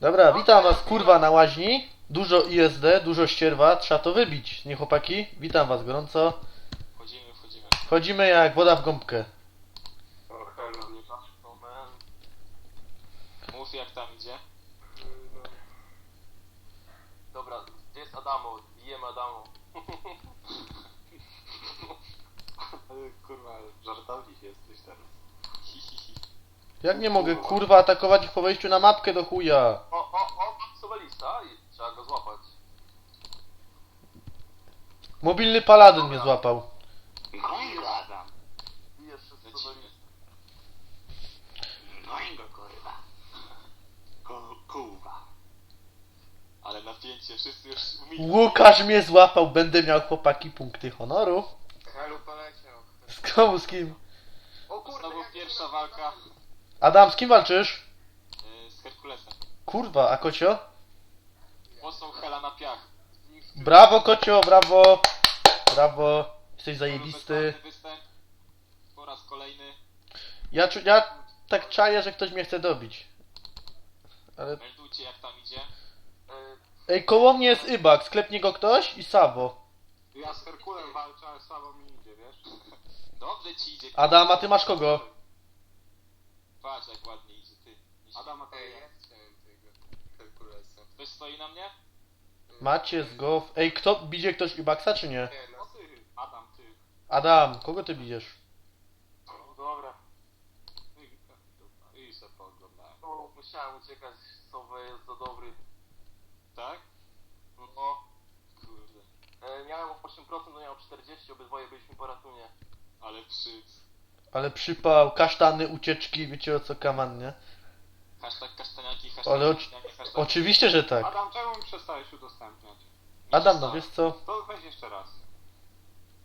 Dobra, witam was kurwa na łaźni. Dużo ISD, dużo ścierwa, trzeba to wybić, nie chłopaki? Witam was gorąco. Wchodzimy, wchodzimy. Wchodzimy jak woda w gąbkę. O, hello, nie patrz, moment. Mów jak tam idzie. Dobra, gdzie jest Adamo? Bijemy Adamo. Kurwa, żartownik jesteś teraz. Hi, hi, hi. Jak nie mogę kurwa atakować ich po wejściu na mapkę do chuja? O, o, o, mam Sobelista i trzeba go złapać. Mobilny paladyn mnie złapał. Adam! Lecimy. Sobelista. Goń go kurwa! Ko kuwa! Ale napięcie, wszyscy już umili. Łukasz mnie złapał, będę miał chłopaki punkty honoru. Helu poleciał. Z komu, z kim? O kurde, Znowu jak pierwsza walka Adam, z kim walczysz? y, z Herkulesem. Kurwa, a kocio? Mocną hela na piach. Brawo kocio, brawo. Brawo. Jesteś zajebisty. Występ. Po raz kolejny. Ja, czu- ja tak czaję, że ktoś mnie chce dobić. Ale... Meldujcie jak tam idzie. Y, Ej, koło mnie jest Ibak, sklepnie go ktoś i Sabo. Ja z Herkulem walczę, ale słabo mi idzie, wiesz? Dobrze ci idzie. Adam, a ty masz kogo? Patrz jak ładnie idzie ty. Adam, a to Ej, ja. ja chciałem tego Herkulesa. Ktoś stoi na mnie? Macie z go. Ej, kto bije ktoś Ibaksa czy nie? Nie, O no. ty, Adam, ty. Adam, kogo ty bijesz? Dobra. I se pooglądałem. No, musiałem uciekać, Sowe jest za dobry. Tak? No. Kurde. E, miałem 8%, no miałem 40, obydwoje byliśmy po ratunie. Ale przyc. Ale przypał, kasztany, ucieczki, wiecie o co kaman, nie? Hashtag kasztaniaki, hashtag Ale oczy- hashtag... Oczywiście, że tak. Adam, czemu mi przestałeś udostępniać? Adam, no wiesz co? To weź jeszcze raz.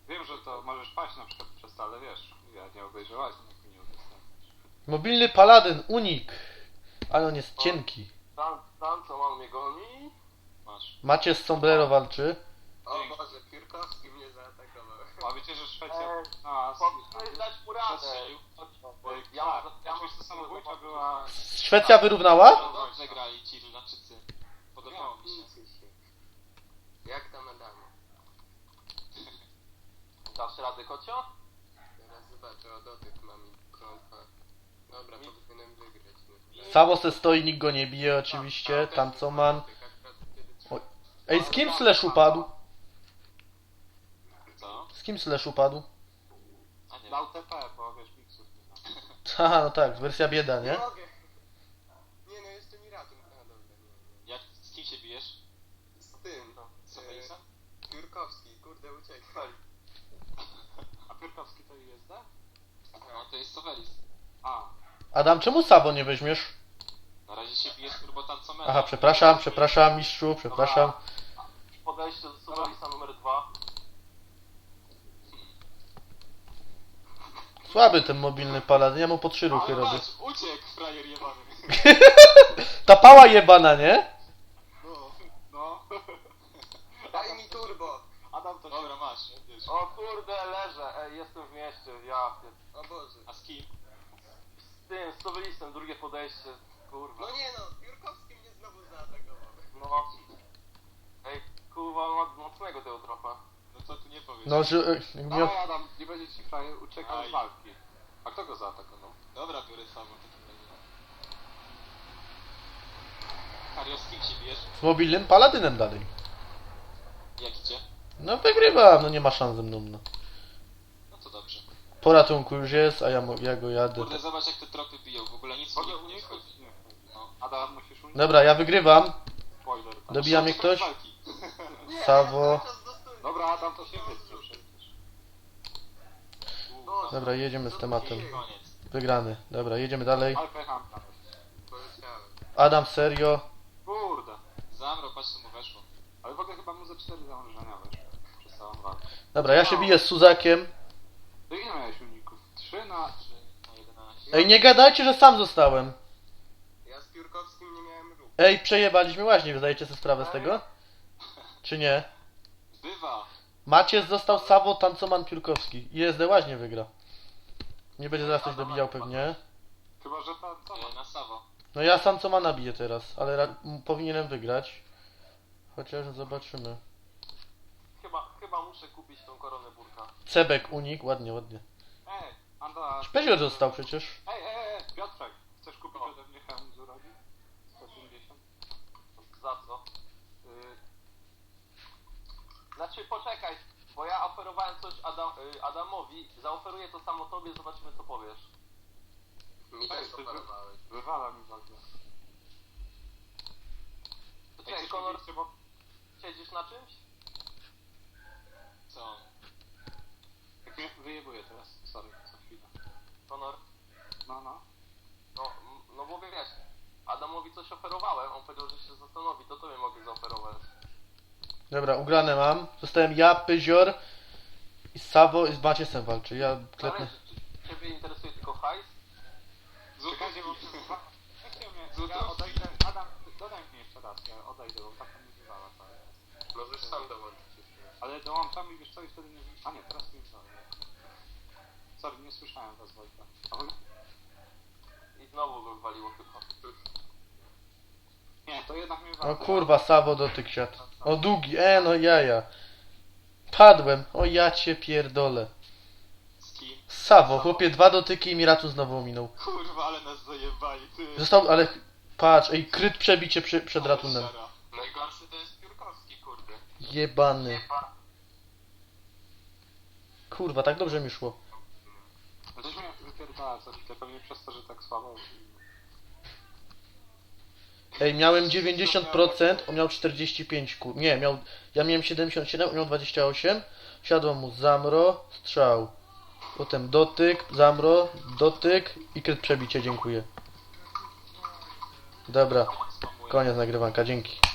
Wiem, że to możesz paść na przykład przez ale wiesz, ja nie obejrzałem, jak mi nie udostępnisz. Mobilny paladyn, unik. Ale on jest cienki. Tam, tam co mam mnie goni. Masz. Macie z sombrero walczy. O Boże, mnie zaatakował. A wiecie, że Szwecja... Eee, A, Powinien dać mu radę. Ja mam, ja że samobójcza była... Szwecja wyrównała? No dobrze grali ci Irlandczycy. Podobało mi się. Jak tam Adam? Dasz radę, kocio? Teraz zobaczę, o dotyk mam klątwa. Dobra, Mi- powinienem wygrać. No. Samo se stoi, nikt go nie bije oczywiście. Tancoman. O... Ej, z kim Slash upadł? Z kim Slash upadł? A nie. Dał TP, bo wiesz, miksów nie. Haha, no tak, wersja bieda, nie? Mogę! Nie no. A dobra, nie, Jak, z kim się bijesz? Z tym, no. Z e, Obelisa? Jurkowski, kurde, uciekaj. A Pyrkowski to jest, tak? No to jest Sovelis. A, Adam, czemu Sabo nie weźmiesz? Na razie się bijesz turbo tancomera. Aha, przepraszam, przepraszam mistrzu, przepraszam. Podejście do Sobelisa numer 2. Słaby ten mobilny paladyn, ja mu po trzy ruchy robię. patrz, uciekł frajer jebany. Ta pała jebana, nie? no, no. Daj mi turbo! Adam to Dobra, masz. Wiesz. O kurde, leżę. Ej, jestem w mieście, ja pier- O Boże. A z kim? Z tym, z Sobelisem, drugie podejście. Kurwa. No nie no, Jurkowski mnie znowu zaatakował. No. Ej, kurwa, ma mocnego tego tropa. No co tu nie powiesz? No, że... e, jakby miał- Dawaj Adam, nie będzie ci frajer uciekał Aj. z walki. A kto go zaatakował? Dobra, biorę samo w takim razie. Kario, z kim się bijesz? Z mobilnym paladynem dalej. Jak idzie? No wygrywam, no nie ma szans ze mną, no. No to dobrze. Po ratunku już jest, a ja, mo- ja go jadę. Kurde, zobacz jak te tropy biją. W ogóle nic Mogę nie, nie uniknąć? wchodzi. Nie. No. Adam, musisz uniknąć. Dobra, ja wygrywam. Spoiler. Dobija mnie ktoś? Walki. Dobra, Adam to się wytnie przecież. Dobra, jedziemy z tematem. Koniec. Wygrany. Dobra, jedziemy dalej. Alpę Hamka. Poleciałem. Adam, serio? Kurde. Zamro, patrz co mu weszło. Ale w ogóle chyba mu ze cztery założenia weszło. Przez całą walkę. Dobra, ja się biję z Suzakiem. To ile miałeś uników? Trzy na... 3 na 11. Ej, nie gadajcie, że sam zostałem. Ja z Piórkowskim nie miałem ruchu. Ej, przejebaliśmy łaźnie, zdajecie sobie sprawę z tego? Czy nie? Bywa. Macie został Sabo, Tancoman, Piórkowski. ISD łaźnie wygra. Nie będzie zaraz ktoś dobijał pewnie. Chyba, że ta... Co? E, na Sawo. No ja sam co ma nabiję teraz, ale ra- m- powinienem wygrać. Chociaż zobaczymy. Chyba, chyba muszę kupić tą koronę burka. Cebek unik, ładnie, ładnie. Ej, Anda... Pezior został przecież. Ej, ej, ej, Piotrek, chcesz kupić ode mnie hełm z urodzin? 150? Za co? Ja oferowałem coś Adam, y, Adamowi, zaoferuję to samo tobie, zobaczymy co powiesz. Mi też wy- oferowałeś. Wywala mi w ogóle. Konor, coś bo... siedzisz na czymś? Co? Jak mnie wyjebuje teraz, sorry, co chwilę. Konor? No, no. No, no bo wiesz, Adamowi coś oferowałem, on powiedział, że się zastanowi, to tobie mogę zaoferować. Dobra, ugrane mam. Zostałem ja, Pyzior i Savo i z Maciesem walczy. Ja czy ciebie interesuje tylko hajs? Czekajcie, bo... Nie mnie... Ja odejdę... Adam, dodaj mnie jeszcze raz, ja odejdę, bo tak mi wywala cały czas. Możesz sam dołączyć. Ale dołączam i wiesz co, i wtedy nie... A nie, teraz mi wywala. Sorry, nie słyszałem was, Wojtka. I znowu go wywaliło chyba. Nie, to jednak mnie wywala. O kurwa, Savo dotyk siadł. O długi, e no jaja. Padłem, o ja cię pierdolę. Z kim? Savo, chłopie, dwa dotyki i mi ratu znowu ominął. Kurwa, ale nas zajebali, ty. Został, ale ch- patrz, ej, kryt przebicie przy, przed ratunem. Najgorszy to jest Piórkowski, kurde. Jebany. Kurwa, tak dobrze mi szło. Ale Coś mnie wypierdala co chwilę, pewnie przez to, że tak słabo... Ej, miałem 90%, on miał 45, kur... Nie, miał... Ja miałem 77, on miał 28. Siadło mu zamro, strzał. Potem dotyk, zamro, dotyk i kryt przebicie, dziękuję. Dobra, koniec nagrywanka, dzięki.